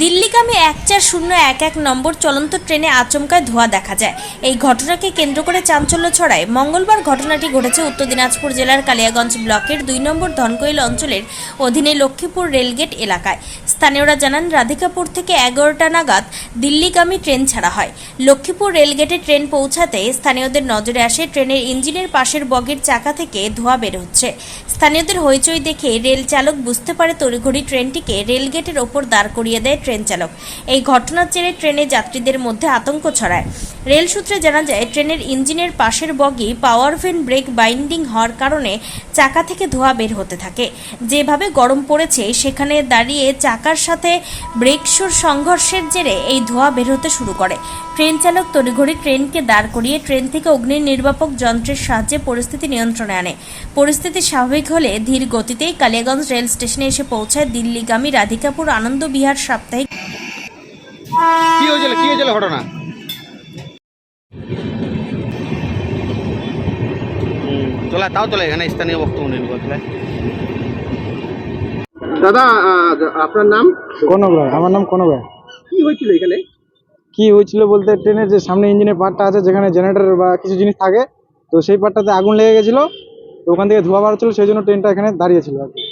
দিল্লিগামী এক চার শূন্য এক এক নম্বর চলন্ত ট্রেনে আচমকায় ধোঁয়া দেখা যায়। এই ঘটনাকে কেন্দ্র করে চাঞ্চল্য ছড়ায়। মঙ্গলবার ঘটনাটি ঘটেছে উত্তর দিনাজপুর জেলার কালিয়াগঞ্জ ব্লকের দুই নম্বর ধনকৈল অঞ্চলের অধীনে লক্ষ্মীপুর রেলগেট এলাকায়। স্থানীয়রা জানান, রাধিকাপুর থেকে এগারোটা নাগাদ দিল্লিগামী ট্রেন ছাড়া হয়। লক্ষ্মীপুর রেলগেটে ট্রেন পৌঁছাতে স্থানীয়দের নজরে আসে ট্রেনের ইঞ্জিনের পাশের বগির চাকা থেকে ধোঁয়া বের হচ্ছে। স্থানীয়দের হইচই দেখে রেল চালক বুঝতে পারে তড়িঘড়ি ট্রেনটিকে রেলগেটের ওপর দাঁড় করিয়ে দেয় ট্রেন চালক। এই ঘটনার জেরে ট্রেনে যাত্রীদের মধ্যে আতঙ্ক ছড়ায়। রেল সূত্রে জানা যায়, ট্রেনের ইঞ্জিনের পাশের bogie power van brake binding হওয়ার কারণে চাকা থেকে ধোঁয়া বের হতে থাকে। যেভাবে গরম পড়েছে, সেখানে দাঁড়িয়ে চাকার সাথে ব্রেকশোর সংঘর্ষের জেরে এই ধোঁয়া বের হতে শুরু করে। ট্রেন চালক তড়িঘড়ি ট্রেনকে দাঁড় করিয়ে ট্রেন থেকে অগ্নি নির্বাপক যন্ত্রের সাহায্যে পরিস্থিতি নিয়ন্ত্রণে আনে। পরিস্থিতি স্বাভাবিক হলে ধীর গতিতেই কালিয়াগঞ্জ রেল স্টেশনে এসে পৌঁছায় দিল্লিগামী রাধিকাপুর আনন্দ বিহার কি হয়েছিল? কি হয়েছিল ঘটনা? তোলা তাও তোলা এখানে স্থানীয় বক্তব্য নিন বলতে দাদা আপনার নাম? কনক রায় আমার নাম কনক রায় কি হয়েছিল এখানে? কি হয়েছিল বলতে ট্রেনের যে সামনে ইঞ্জিনের পার্টটা আছে যেখানে জেনারেটর বা কিছু জিনিস থাকে তো সেই পার্টটাতে আগুন লেগে গেছিল তো ওখান থেকে ধোঁয়া বার হচ্ছিল সেই জন্য ট্রেনটা এখানে দাঁড়িয়েছিল আর কি।